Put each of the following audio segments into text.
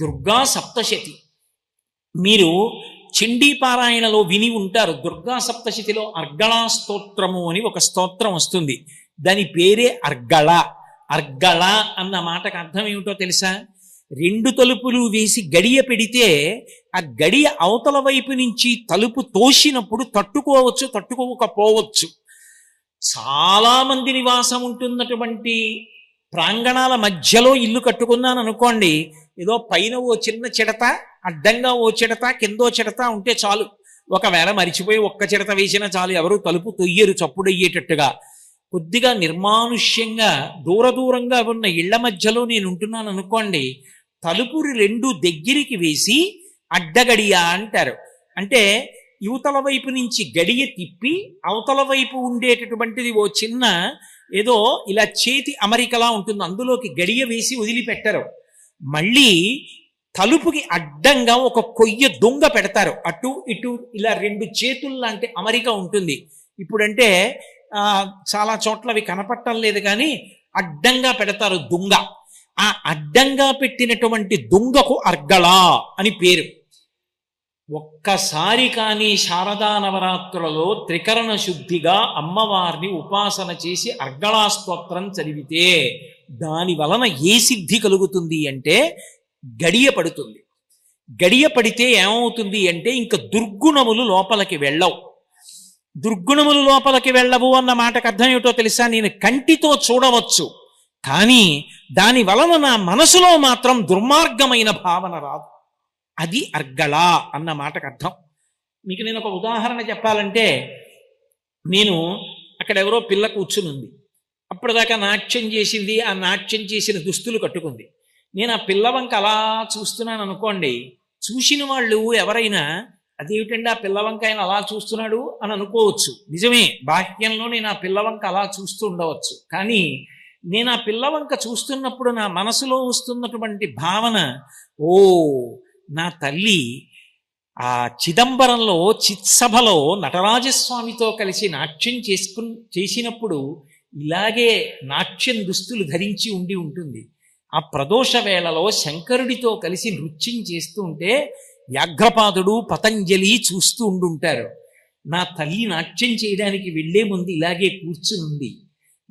దుర్గా సప్తశతి. మీరు చండీపారాయణలో విని ఉంటారు దుర్గా సప్తశతిలో అర్గళా స్తోత్రము అని ఒక స్తోత్రం వస్తుంది. దాని పేరే అర్గళ. అర్గళ అన్న మాటకు అర్థం ఏమిటో తెలుసా? రెండు తలుపులు వేసి గడియ పెడితే ఆ గడియ అవతల వైపు నుంచి తలుపు తోసినప్పుడు తట్టుకోవచ్చు తట్టుకోకపోవచ్చు. చాలా మంది నివాసం ఉంటున్నటువంటి ప్రాంగణాల మధ్యలో ఇల్లు కట్టుకున్నాను అనుకోండి ఏదో పైన ఓ చిన్న చిడత అడ్డంగా ఓ చిడత కిందో చిడత ఉంటే చాలు. ఒకవేళ మరిచిపోయి ఒక్క చిడత వేసినా చాలు ఎవరు తలుపు తొయ్యరు చప్పుడయ్యేటట్టుగా కొద్దిగా నిర్మానుష్యంగా దూర దూరంగా ఉన్న ఇళ్ళ మధ్యలో నేను ఉంటున్నాను అనుకోండి తలుపులు రెండు దగ్గరికి వేసి అడ్డగడియా అంటారు. అంటే యువతల వైపు నుంచి గడియ తిప్పి అవతల వైపు ఉండేటటువంటిది ఓ చిన్న ఏదో ఇలా చేతి అమరికలా ఉంటుంది అందులోకి గడియ వేసి వదిలిపెట్టరు. మళ్ళీ తలుపుకి అడ్డంగా ఒక కొయ్య దొంగ పెడతారు. అటు ఇటు ఇలా రెండు చేతులు లాంటి అమరిక ఉంటుంది. ఇప్పుడంటే చాలా చోట్ల అవి కనపట్టం లేదు కానీ అడ్డంగా పెడతారు దొంగ. ఆ అడ్డంగా పెట్టినటువంటి దొంగకు అర్గళ అని పేరు. ఒక్కసారి కానీ శారదా నవరాత్రులలో త్రికరణ శుద్ధిగా అమ్మవారిని ఉపాసన చేసి అర్గళా స్తోత్రం చదివితే దాని వలన ఏ సిద్ధి కలుగుతుంది అంటే గడియ పడుతుంది. గడియ పడితే ఏమవుతుంది అంటే ఇంక దుర్గుణములు లోపలికి వెళ్ళవు. దుర్గుణములు లోపలికి వెళ్ళవు అన్న మాటకు అర్థం ఏమిటో తెలుసా? నేను కంటితో చూడవచ్చు. కానీ దాని వలన నా మనసులో మాత్రం దుర్మార్గమైన భావన రాదు. అది అర్గళ అన్న మాటకు అర్థం. మీకు నేను ఒక ఉదాహరణ చెప్పాలంటే నేను అక్కడ ఎవరో పిల్ల కూర్చుని ఉంది అప్పటిదాకా నాట్యం చేసింది ఆ నాట్యం చేసిన దుస్తులు కట్టుకుంది. నేను ఆ పిల్ల వంక అలా చూస్తున్నాను అనుకోండి చూసిన వాళ్ళు ఎవరైనా అదేమిటండి ఆ పిల్లవంక ఆయన అలా చూస్తున్నాడు? అని అనుకోవచ్చు. నిజమే బాహ్యంలో నేను ఆ పిల్లవంక అలా చూస్తూ ఉండవచ్చు. కానీ నేను ఆ పిల్లవంక చూస్తున్నప్పుడు నా మనసులో వస్తున్నటువంటి భావన ఓ నా తల్లి ఆ చిదంబరంలో చిత్సభలో నటరాజస్వామితో కలిసి నాట్యం చేసుకు చేసినప్పుడు ఇలాగే నాట్యం దుస్తులు ధరించి ఉండి ఉంటుంది. ఆ ప్రదోష వేళలో శంకరుడితో కలిసి నృత్యం చేస్తూ ఉంటే వ్యాఘ్రపాదుడు పతంజలి చూస్తూ ఉండుంటారు. నా తల్లి నాట్యం చేయడానికి వెళ్ళే ముందు ఇలాగే కూర్చునుంది.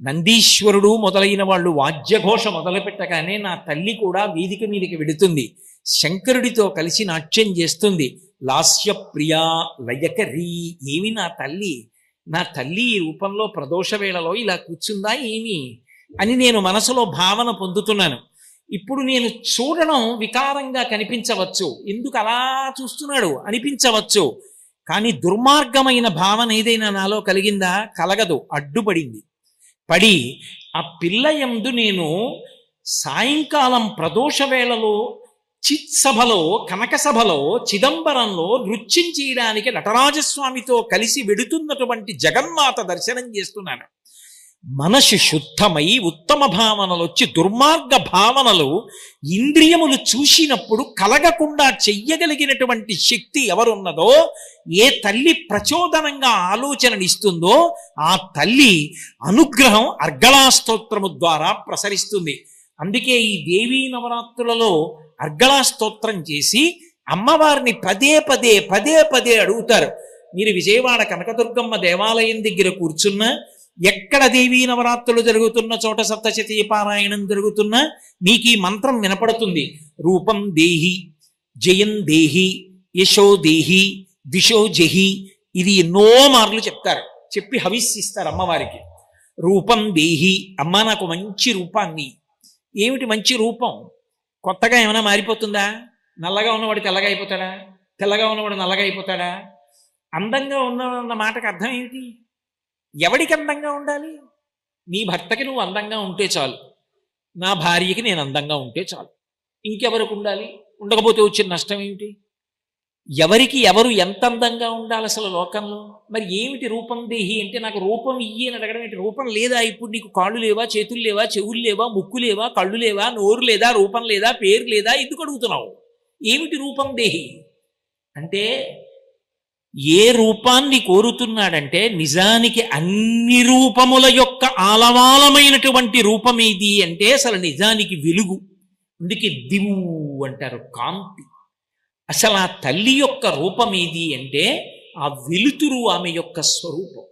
నందీశ్వరుడు మొదలైన వాళ్ళు వాద్యఘోష మొదలుపెట్టగానే నా తల్లి కూడా వేదిక మీదకి వెడుతుంది శంకరుడితో కలిసి నాట్యం చేస్తుంది. లాస్య ప్రియా లయకరీ. ఏమి నా తల్లి? నా తల్లి ఈ రూపంలో ప్రదోష వేళలో ఇలా కూర్చుందా ఏమి? అని నేను మనసులో భావన పొందుతున్నాను. ఇప్పుడు నేను చూడడం వికారంగా కనిపించవచ్చు. ఎందుకు అలా చూస్తున్నాడు? అనిపించవచ్చు. కానీ దుర్మార్గమైన భావన ఏదైనా నాలో కలిగిందా? కలగదు. అడ్డుపడింది. పడి ఆ పిల్ల యందు నేను సాయంకాలం ప్రదోష వేళలో చిత్ సభలో కనక సభలో చిదంబరంలో నృత్యం చేయడానికి నటరాజస్వామితో కలిసి వెడుతున్నటువంటి జగన్మాత దర్శనం చేస్తున్నాను మనసు శుద్ధమై ఉత్తమ భావనలు వచ్చి దుర్మార్గ భావనలు ఇంద్రియములు చూసినప్పుడు కలగకుండా చెయ్యగలిగినటువంటి శక్తి ఎవరున్నదో ఏ తల్లి ప్రచోదనంగా ఆలోచననిస్తుందో ఆ తల్లి అనుగ్రహం అర్గళాస్తోత్రము ద్వారా ప్రసరిస్తుంది. అందుకే ఈ దేవీ నవరాత్రులలో అర్గళా స్తోత్రం చేసి అమ్మవారిని పదే పదే పదే పదే అడుగుతారు. మీరు విజయవాడ కనకదుర్గమ్మ దేవాలయం దగ్గర కూర్చున్నా ఎక్కడ దేవీ నవరాత్రులు జరుగుతున్న చోట సప్తశతీ పారాయణం జరుగుతున్నా మీకు ఈ మంత్రం వినపడుతుంది. రూపం దేహి జయం దేహి యశో దేహి దిశో జహి ఇది ఎన్నో మార్లు చెప్తారు. చెప్పి హవిస్సిస్తారు అమ్మవారికి. రూపం దేహి అమ్మ నాకు మంచి రూపాన్ని ఏమిటి మంచి రూపం? కొత్తగా ఏమైనా మారిపోతుందా? నల్లగా ఉన్నవాడు తెల్లగా అయిపోతాడా? తెల్లగా ఉన్నవాడు నల్లగా అయిపోతాడా? అందంగా ఉన్న మాటకు అర్థం ఏమిటి? ఎవడికి అందంగా ఉండాలి? నీ భర్తకి నువ్వు అందంగా ఉంటే చాలు. నా భార్యకి నేను అందంగా ఉంటే చాలు. ఇంకెవరికి ఉండాలి? ఉండకపోతే వచ్చిన నష్టం ఏమిటి? ఎవరికి ఎవరు ఎంత అందంగా ఉండాలి అసలు లోకంలో? మరి ఏమిటి రూపం దేహి అంటే నాకు రూపం ఇయ్యి అని అడగడం ఏంటి? రూపం లేదా? ఇప్పుడు నీకు కాళ్ళు లేవా? చేతులు లేవా? చెవులు లేవా? ముక్కు లేవా? కళ్ళు లేవా? నోరు లేదా? రూపం లేదా? పేరు లేదా? ఎందుకు అడుగుతున్నావు? ఏమిటి రూపం దేహి? అంటే ఏ రూపాన్ని కోరుతున్నాడంటే నిజానికి అన్ని రూపముల యొక్క ఆలవాలమైనటువంటి రూపం ఏది అంటే అసలు నిజానికి వెలుగు. అందుకే దివు అంటారు కాంతి. అసలు ఆ తల్లి యొక్క రూపం ఏది అంటే ఆ వెలుతురు ఆమె యొక్క స్వరూపం.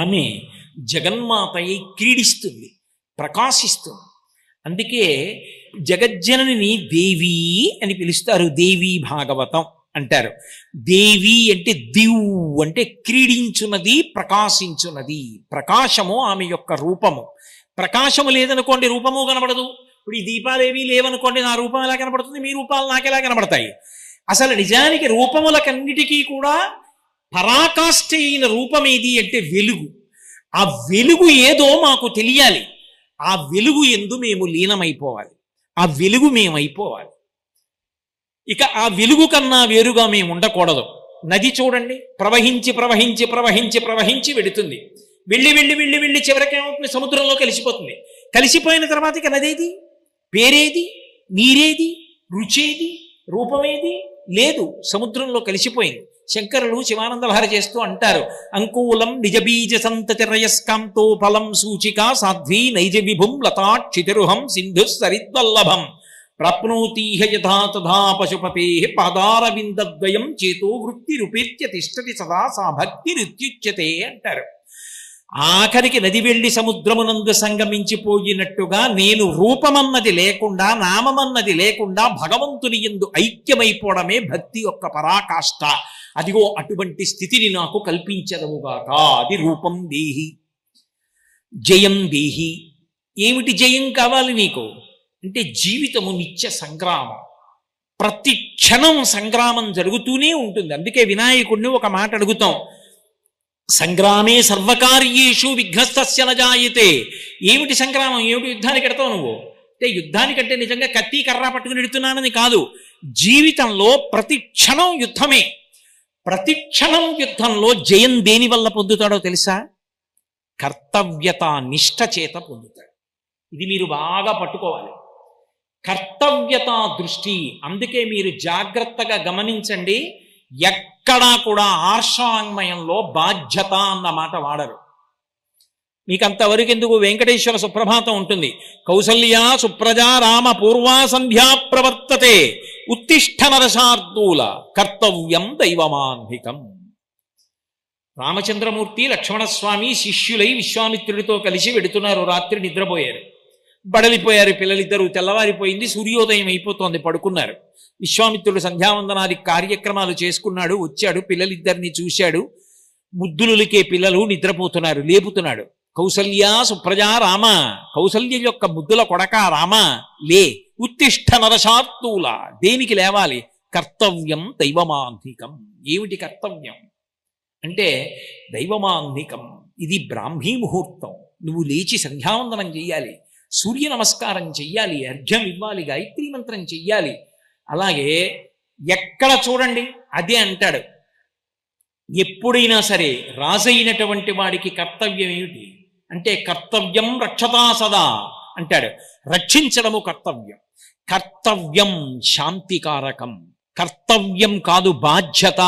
ఆమె జగన్మాతయ్య క్రీడిస్తుంది ప్రకాశిస్తుంది. అందుకే జగజ్జనని దేవి అని పిలుస్తారు దేవి భాగవతం అంటారు. దేవి అంటే దివ్ అంటే క్రీడించున్నది ప్రకాశించున్నది ప్రకాశము ఆమె యొక్క రూపము. ప్రకాశము లేదనుకోండి రూపము కనబడదు. ఇప్పుడు ఈ దీపాలేవి లేవనుకోండి నా రూపం ఎలా కనబడుతుంది? మీ రూపాలు నాకెలా కనబడతాయి? అసలు నిజానికి రూపములకన్నిటికీ కూడా పరాకాష్ఠ అయిన రూపం ఏది అంటే వెలుగు. ఆ వెలుగు ఏదో మాకు తెలియాలి. ఆ వెలుగు ఎందు మేము లీనమైపోవాలి. ఆ వెలుగు మేమైపోవాలి. ఇక ఆ వెలుగు కన్నా వేరుగా మేము ఉండకూడదు. నది చూడండి. ప్రవహించి ప్రవహించి ప్రవహించి ప్రవహించి వెడుతుంది వెళ్ళి వెళ్ళి వెళ్ళి వెళ్ళి చివరికి ఏమవుతుంది సముద్రంలో కలిసిపోతుంది. కలిసిపోయిన తర్వాత ఇక నదేది? పేరేది నీరేది రుచేది రూపమేది? లేదు సముద్రంలో కలిసిపోయింది. శంకరులు శివానందలహరి చేస్తూ అంటారు అంకూలం నిజబీజ సంతతి రయస్కాంతో ఫలం సూచిక సాధ్వీ నైజ విభుం లతాక్షితిరుహం సింధు సరిద్వల్లభం. ప్రాప్నోతీహ యథా తథా పశుపతే పాదారవిందద్వయం చేతో వృత్తి రూపేత్య తిష్టతి సదా సా భక్తి అంటారు. ఆఖరికి నది వెళ్ళి సముద్రమునందు సంగమించిపోయినట్టుగా నేను రూపమన్నది లేకుండా నామమన్నది లేకుండా భగవంతుని ఎందు ఐక్యమైపోవడమే భక్తి యొక్క పరాకాష్ట. అదిగో అటువంటి స్థితిని నాకు కల్పించదవుగాక అది రూపం దేహి జయం దేహి. ఏమిటి జయం కావాలి నీకు? అంటే జీవితము నిత్య సంగ్రామం. ప్రతి క్షణం సంగ్రామం జరుగుతూనే ఉంటుంది. అందుకే వినాయకుడిని ఒక మాట అడుగుతాం. సంగ్రామే సర్వకార్యేషు విఘ్నస్తస్య నజాయితే. ఏమిటి సంగ్రామం? ఏమిటి యుద్ధానికి ఎడతావు నువ్వు? అంటే యుద్ధానికంటే నిజంగా కత్తి కర్ర పట్టుకుని ఎడుతున్నానని కాదు. జీవితంలో ప్రతి క్షణం యుద్ధమే. ప్రతి క్షణం యుద్ధంలో జయం దేని వల్ల పొందుతాడో తెలుసా? కర్తవ్యత నిష్ట చేత పొందుతాడు. ఇది మీరు బాగా పట్టుకోవాలి. కర్తవ్యత దృష్టి. అందుకే మీరు జాగ్రత్తగా గమనించండి. ఎక్కడా కూడా ఆర్షాంగ్మయంలో బాధ్యత అన్న మాట వాడరు. మీకు ఎందుకు వెంకటేశ్వర సుప్రభాతం ఉంటుంది? కౌసల్యా సుప్రజా రామ పూర్వా సంధ్యా ప్రవర్తతే ఉత్తిష్ట నరసార్థూల కర్తవ్యం దైవమాన్వికం. రామచంద్రమూర్తి లక్ష్మణస్వామి శిష్యులై విశ్వామిత్రుడితో కలిసి వెడుతున్నారు రాత్రి నిద్రపోయారు. బడలిపోయారు పిల్లలిద్దరూ. తెల్లవారిపోయింది సూర్యోదయం అయిపోతోంది పడుకున్నారు. విశ్వామిత్రుడు సంధ్యావందనాది కార్యక్రమాలు చేసుకున్నాడు వచ్చాడు పిల్లలిద్దరిని చూశాడు. ముద్దులులికే పిల్లలు నిద్రపోతున్నారు లేపుతున్నాడు. కౌసల్య సుప్రజా రామ కౌసల్య యొక్క ముద్దుల కొడక రామ లే ఉత్తిష్ట నరశాత్తుల దేనికి లేవాలి? కర్తవ్యం దైవమాంధికం. ఏమిటి కర్తవ్యం? అంటే దైవమాంధికం. ఇది బ్రాహ్మీ ముహూర్తం. నువ్వు లేచి సంధ్యావందనం చేయాలి సూర్య నమస్కారం చెయ్యాలి అర్ఘ్యం ఇవ్వాలి గాయత్రి మంత్రం చెయ్యాలి. అలాగే ఎక్కడ చూడండి అదే అంటాడు. ఎప్పుడైనా సరే రాజైనటువంటి వాడికి కర్తవ్యం ఏమిటి? అంటే కర్తవ్యం రక్షతా సదా అంటాడు. రక్షించడము కర్తవ్యం. కర్తవ్యం శాంతికారకం. కర్తవ్యం కాదు బాధ్యత.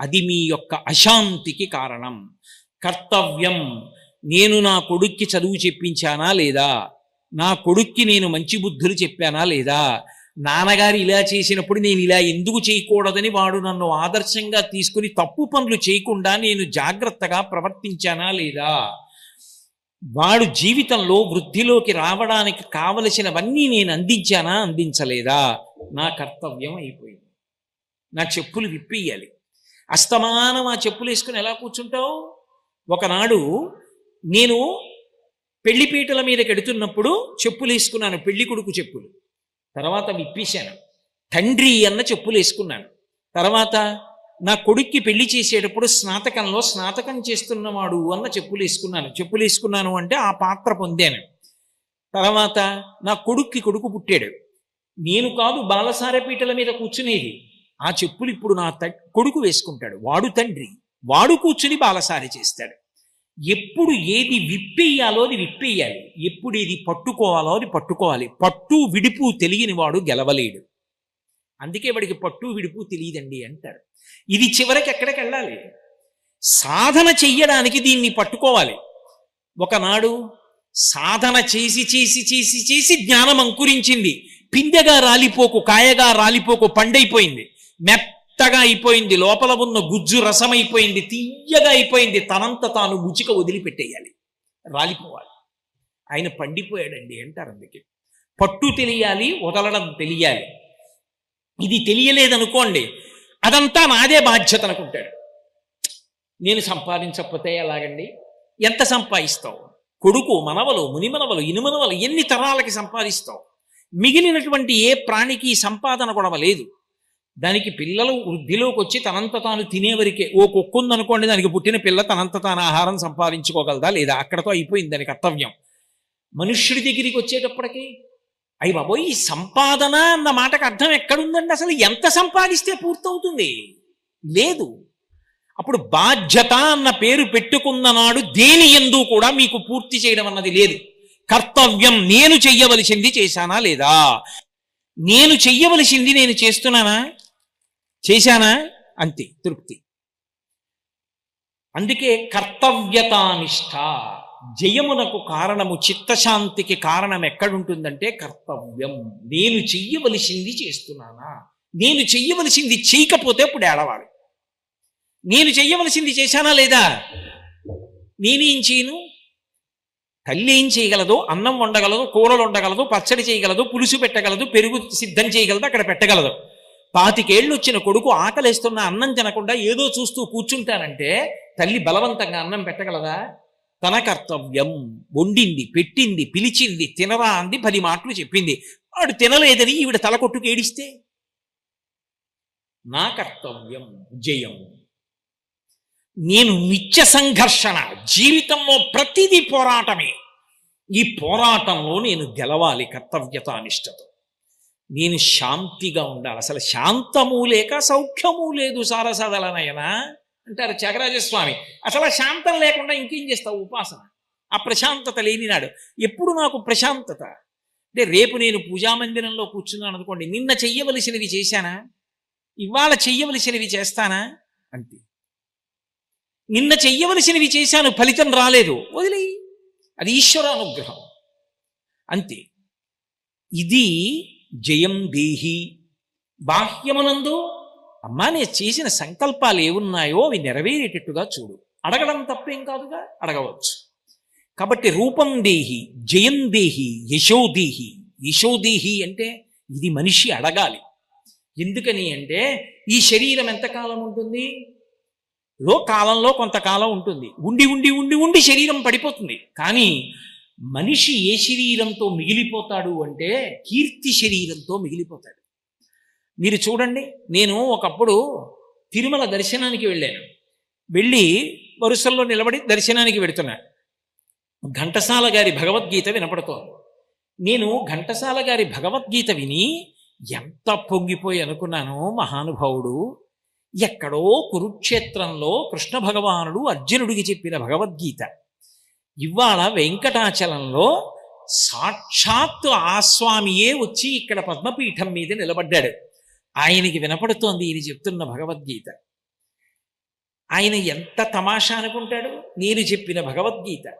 అది మీ యొక్క అశాంతికి కారణం. కర్తవ్యం నేను నా కొడుక్కి చదువు చెప్పించానా లేదా? నా కొడుక్కి నేను మంచి బుద్ధులు చెప్పానా లేదా? నాన్నగారు ఇలా చేసినప్పుడు నేను ఇలా ఎందుకు చేయకూడదని వాడు నన్ను ఆదర్శంగా తీసుకుని తప్పు పనులు చేయకుండా నేను జాగ్రత్తగా ప్రవర్తించానా లేదా? వాడు జీవితంలో వృద్ధిలోకి రావడానికి కావలసినవన్నీ నేను అందించానా అందించలేదా? నా కర్తవ్యం అయిపోయింది. నా చెప్పులు విప్పేయాలి. అస్తమానం ఆ చెప్పులు వేసుకుని ఎలా కూర్చుంటావు? ఒకనాడు నేను పెళ్ళిపీటల మీదకి ఎడుతున్నప్పుడు చెప్పులు వేసుకున్నాను పెళ్ళి కొడుకు చెప్పులు. తర్వాత విప్పేశాను. తండ్రి అన్న చెప్పులు వేసుకున్నాను. తర్వాత నా కొడుక్కి పెళ్ళి చేసేటప్పుడు స్నాతకంలో స్నాతకం చేస్తున్నవాడు అన్న చెప్పులు వేసుకున్నాను. చెప్పులు వేసుకున్నాను అంటే ఆ పాత్ర పొందాను. తర్వాత నా కొడుక్కి కొడుకు పుట్టాడు. నేను కాదు బాలసారపీటల మీద కూర్చునేది. ఆ చెప్పులు ఇప్పుడు నా త కొడుకు వేసుకుంటాడు. వాడు తండ్రి. వాడు కూర్చుని బాలసారి చేస్తాడు. ఎప్పుడు ఏది విప్పేయాలో అది విప్పేయాలి. ఎప్పుడు ఏది పట్టుకోవాలో అది పట్టుకోవాలి. పట్టు విడుపు తెలియని వాడు గెలవలేడు. అందుకే వాడికి పట్టు విడుపు తెలియదండి అంటారు. ఇది చివరికి ఎక్కడికి వెళ్ళాలి? సాధన చెయ్యడానికి దీన్ని పట్టుకోవాలి. ఒకనాడు సాధన చేసి చేసి చేసి చేసి జ్ఞానం అంకురించింది. పిందెగా రాలిపోకు కాయగా రాలిపోకు పండైపోయింది. మెత్తగా అయిపోయింది లోపల ఉన్న గుజ్జు రసమైపోయింది తీయగా అయిపోయింది తనంత తాను ముచిక వదిలిపెట్టేయాలి. రాలిపోవాలి. ఆయన పండిపోయాడండి అంటారు అందుకే. పట్టు తెలియాలి వదలడం తెలియాలి. ఇది తెలియలేదనుకోండి అదంతా నాదే బాధ్యత అనుకుంటాడు. నేను సంపాదించకపోతే ఎలాగండి? ఎంత సంపాదిస్తావు? కొడుకు మనవలు మునిమనవలు ఇనుమనవలు ఎన్ని తరాలకి సంపాదిస్తావు? మిగిలినటువంటి ఏ ప్రాణికి సంపాదన గొడవ లేదు. దానికి పిల్లలు వృద్ధిలోకి వచ్చి తనంత తాను తినేవరికే ఓ కుక్క ఉందనుకోండి దానికి పుట్టిన పిల్ల తనంత తాను ఆహారం సంపాదించుకోగలదా లేదా? అక్కడతో అయిపోయింది దాని కర్తవ్యం. మనుష్యుడి దగ్గరికి వచ్చేటప్పటికి అయ్యి బాబోయ్ ఈ సంపాదన అన్న మాటకు అర్థం ఎక్కడుందండి? అసలు ఎంత సంపాదిస్తే పూర్తవుతుంది? లేదు. అప్పుడు బాధ్యత అన్న పేరు పెట్టుకున్న నాడు దేని ఎందు కూడా మీకు పూర్తి చేయడం అన్నది లేదు. కర్తవ్యం నేను చెయ్యవలసింది చేశానా లేదా? నేను చెయ్యవలసింది నేను చేస్తున్నానా? చేశానా? అంతే తృప్తి. అందుకే కర్తవ్యతానిష్ట జయమునకు కారణము చిత్తశాంతికి కారణం ఎక్కడుంటుందంటే కర్తవ్యం. నేను చెయ్యవలసింది చేస్తున్నానా? నేను చెయ్యవలసింది చేయకపోతే అప్పుడు ఏడవాలి. నేను చెయ్యవలసింది చేశానా లేదా? నేనేం చేయను? తల్లి ఏం చేయగలదు అన్నం వండగలదు కూరలు వండగలదు పచ్చడి చేయగలదు పులుసు పెట్టగలదు పెరుగు సిద్ధం చేయగలదు అక్కడ పెట్టగలదు. పాతికేళ్ళు వచ్చిన కొడుకు ఆకలేస్తున్న అన్నం తినకుండా ఏదో చూస్తూ కూర్చుంటానంటే తల్లి బలవంతంగా అన్నం పెట్టగలదా? తన కర్తవ్యం వండింది పెట్టింది పిలిచింది తినరా అంది పది మాటలు చెప్పింది. వాడు తినలేదని ఈవిడ తలకొట్టుకు ఏడిస్తే? నా కర్తవ్యం జయం. నేను నిత్య సంఘర్షణ జీవితంలో ప్రతిదీ పోరాటమే. ఈ పోరాటంలో నేను గెలవాలి కర్తవ్యతానిష్టతో. నేను శాంతిగా ఉండాలి. అసలు శాంతము లేక సౌఖ్యము లేదు సారసదలనయనా? అంటారు త్యాగరాజస్వామి. అసలు శాంతం లేకుండా ఇంకేం చేస్తావు? ఉపాసన. ఆ ప్రశాంతత లేనినాడు. ఎప్పుడు నాకు ప్రశాంతత? అంటే రేపు నేను పూజామందిరంలో కూర్చున్నాను అనుకోండి నిన్న చెయ్యవలసినవి చేశానా? ఇవాళ చెయ్యవలసినవి చేస్తానా? అంతే. నిన్న చెయ్యవలసినవి చేశాను ఫలితం రాలేదు. వదిలే అది ఈశ్వర అనుగ్రహం అంతే. ఇది జయం దేహి. బాహ్యమునందు అమ్మా నేను చేసిన సంకల్పాలు ఏమున్నాయో అవి నెరవేరేటట్టుగా చూడు. అడగడం తప్పేం కాదుగా? అడగవచ్చు. కాబట్టి రూపం దేహి జయం దేహి యశోదేహి యశోదేహి అంటే ఇది మనిషి అడగాలి. ఎందుకని అంటే ఈ శరీరం ఎంతకాలం ఉంటుంది? లో కాలంలో కొంతకాలం ఉంటుంది. ఉండి ఉండి ఉండి ఉండి శరీరం పడిపోతుంది. కానీ మనిషి ఏ శరీరంతో మిగిలిపోతాడు అంటే కీర్తి శరీరంతో మిగిలిపోతాడు. మీరు చూడండి నేను ఒకప్పుడు తిరుమల దర్శనానికి వెళ్ళాను. వెళ్ళి వరుసల్లో నిలబడి దర్శనానికి వెళుతున్నాను ఘంటసాల గారి భగవద్గీత వినపడుతోంది. నేను ఘంటసాల గారి భగవద్గీత విని ఎంత పొంగిపోయి అనుకున్నాను మహానుభావుడు ఎక్కడో కురుక్షేత్రంలో కృష్ణ భగవానుడు అర్జునుడికి చెప్పిన భగవద్గీత. ఇవాళ వెంకటాచలంలో సాక్షాత్తు ఆ స్వామియే వచ్చి ఇక్కడ పద్మపీఠం మీద నిలబడ్డాడు. ఆయనకి వినపడుతోంది ఈయన చెప్తున్న భగవద్గీత. ఆయన ఎంత తమాషా అనుకుంటాడు? నేను చెప్పిన భగవద్గీత.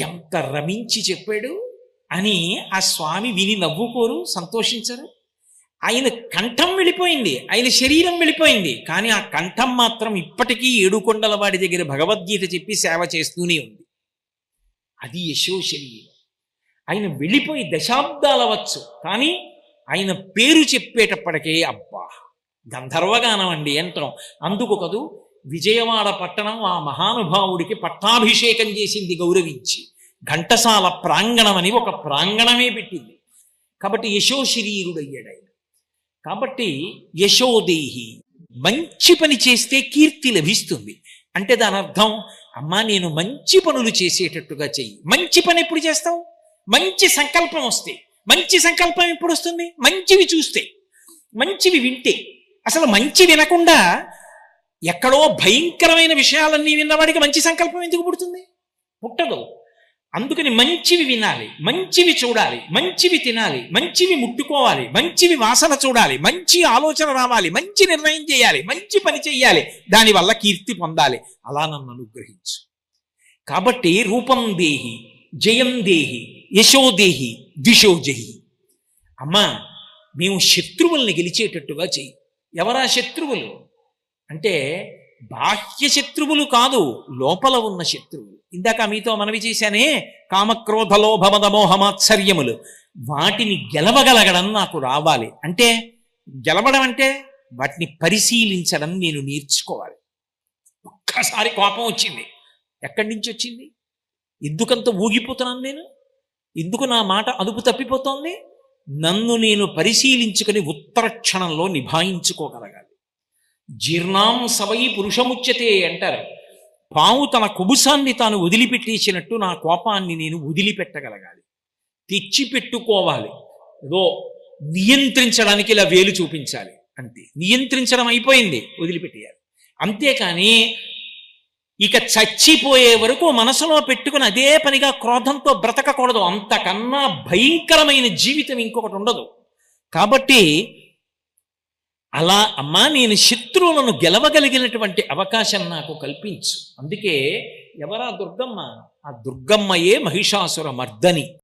ఎంత రమించి చెప్పాడు అని ఆ స్వామి విని నవ్వుకోరు సంతోషించరు. ఆయన కంఠం వెళ్ళిపోయింది ఆయన శరీరం వెళ్ళిపోయింది కానీ ఆ కంఠం మాత్రం ఇప్పటికీ ఏడుకొండల వాడి దగ్గర భగవద్గీత చెప్పి సేవ చేస్తూనే ఉంది. అది యశో శరీరం. ఆయన వెళ్ళిపోయి దశాబ్దాలు అవ్వచ్చు కానీ ఆయన పేరు చెప్పేటప్పటికే అబ్బా గంధర్వగానం అండి అంటాం అందుకు కదూ విజయవాడ పట్టణం ఆ మహానుభావుడికి పట్టాభిషేకం చేసింది గౌరవించి ఘంటసాల ప్రాంగణం అని ఒక ప్రాంగణమే పెట్టింది. కాబట్టి యశో శరీరుడయ్యాడు ఆయన. కాబట్టి యశోదేహి మంచి పని చేస్తే కీర్తి లభిస్తుంది. అంటే దాని అర్థం అమ్మా నేను మంచి పనులు చేసేటట్టుగా చెయ్యి. మంచి పని ఎప్పుడు చేస్తావు? మంచి సంకల్పం వస్తే. మంచి సంకల్పం ఎప్పుడు వస్తుంది? మంచివి చూస్తే. మంచివి వింటే. అసలు మంచి వినకుండా ఎక్కడో భయంకరమైన విషయాలన్నీ విన్నవాడికి మంచి సంకల్పం ఎందుకు పుడుతుంది? పుట్టదు. అందుకని మంచివి వినాలి మంచివి చూడాలి మంచివి తినాలి మంచివి ముట్టుకోవాలి మంచివి వాసన చూడాలి మంచి ఆలోచన రావాలి మంచి నిర్ణయం చేయాలి మంచి పని చేయాలి దానివల్ల కీర్తి పొందాలి. అలా నన్ను అనుగ్రహించు. కాబట్టి రూపం దేహి జయం దేహి యశోదేహి దిశోజహి అమ్మా మేము శత్రువుల్ని గెలిచేటట్టుగా చెయ్యి. ఎవరా శత్రువులు? అంటే బాహ్య శత్రువులు కాదు లోపల ఉన్న శత్రువులు. ఇందాక మీతో మనవి చేశానే కామక్రోధలో భమదమోహమాత్సర్యములు వాటిని గెలవగలగడం నాకు రావాలి. అంటే గెలవడం అంటే వాటిని పరిశీలించడం నేను నేర్చుకోవాలి. ఒక్కసారి కోపం వచ్చింది. ఎక్కడి నుంచి వచ్చింది? ఎందుకంత ఊగిపోతున్నాను నేను? ఎందుకు నా మాట అదుపు తప్పిపోతోంది? నన్ను నేను పరిశీలించుకుని ఉత్తర క్షణంలో నిభాయించుకోగలగాలి. జీర్ణాం సవై పురుషముచ్యతే అంటారు. పాము తన కుబుసాన్ని తాను వదిలిపెట్టేసినట్టు నా కోపాన్ని నేను వదిలిపెట్టగలగాలి. తెచ్చిపెట్టుకోవాలి ఏదో నియంత్రించడానికి ఇలా వేలు చూపించాలి. అంతే. నియంత్రించడం అయిపోయింది. వదిలిపెట్టేయాలి. అంతేకాని ఇక చచ్చిపోయే వరకు మనసులో పెట్టుకుని అదే పనిగా క్రోధంతో బ్రతకకూడదు. అంతకన్నా భయంకరమైన జీవితం ఇంకొకటి ఉండదు. కాబట్టి అలా అమ్మా నేను శత్రువులను గెలవగలిగినటువంటి అవకాశం నాకు కల్పించు. అందుకే ఎవరా దుర్గమ్మ? ఆ దుర్గమ్మయే మహిషాసుర మర్దని.